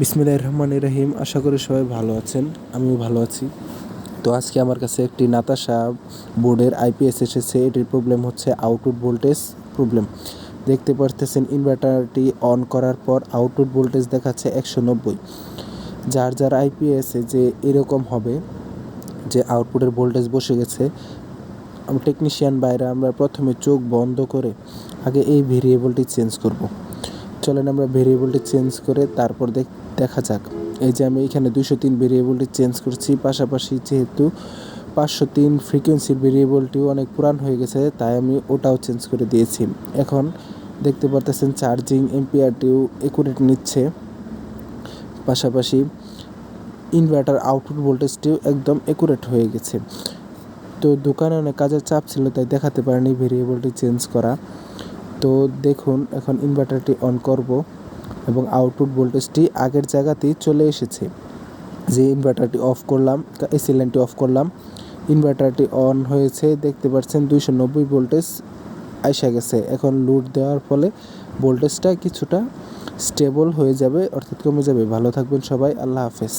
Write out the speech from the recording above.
বিসমিল্লাহির রহমানির রহিম, আশা করি সবাই ভালো আছেন, আমিও ভালো আছি। তো আজকে আমার কাছে একটি নাতাশা বোর্ডের আইপিএস এসেছে, এটির প্রবলেম হচ্ছে আউটপুট ভোল্টেজ প্রবলেম দেখতে পারতেছেন ইনভার্টারটি অন করার পর আউটপুট ভোল্টেজ দেখাচ্ছে একশো নব্বই। যার যার আইপিএসে যে এরকম হবে, যে আউটপুটের ভোল্টেজ বসে গেছে টেকনিশিয়ান বাইরে আমরা প্রথমে চোখ বন্ধ করে আগে এই ভেরিয়েবলটি চেঞ্জ করব। চলেন আমরা ভেরিয়েবলটি চেঞ্জ করে তারপর দেখ যাক। এই যে আমি এখানে দুশো তিন ভেরিয়েবলটি চেঞ্জ করছি, পাশাপাশি যেহেতু পাঁচশো তিন ফ্রিকোয়েন্সির ভেরিয়েবলটিও অনেক পুরান হয়ে গেছে, তাই আমি ওটাও চেঞ্জ করে দিয়েছি। এখন দেখতে পারতেছেন চার্জিং এমপিআরটিও একুরেট নিচ্ছে। পাশাপাশি ইনভার্টার আউটপুট ভোল্টেজটিও একদম একুরেট হয়ে গেছে। তো দোকানে অনেক কাজের চাপ ছিল, তাই দেখাতে পারিনি ভেরিয়েবলটি চেঞ্জ করা। তো দেখুন, এখন ইনভার্টারটি অন করব এবং আউটপুট ভোল্টেজটি আগের জায়গাতেই চলে এসেছে। যে ইনভার্টারটি অফ করলাম এসি লাইনটি অফ করলাম ইনভার্টারটি অন হয়েছে, দেখতে পাচ্ছেন দুইশো নব্বই ভোল্টেজ আইসা গেছে। এখন লোড দেওয়ার ফলে ভোল্টেজটা কিছুটা স্টেবল হয়ে যাবে, অর্থাৎ কমে যাবে। ভালো থাকবেন সবাই, আল্লাহ হাফেজ।